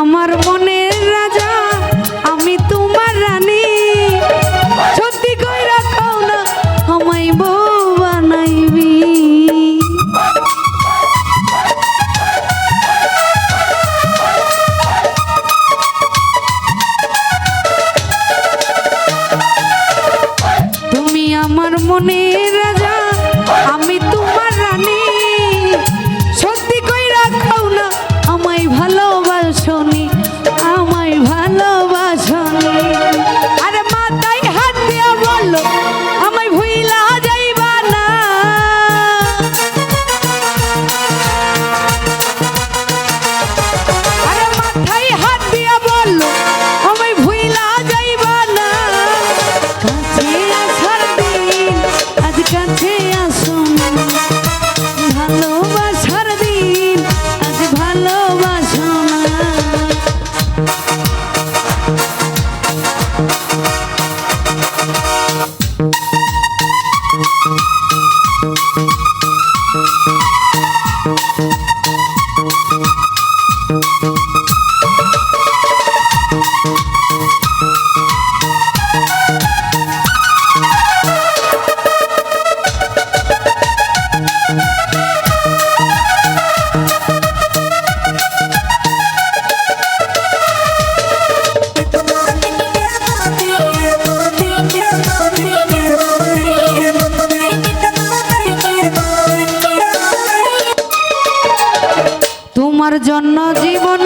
আমার মনের Thank তোমার জন্য জীবন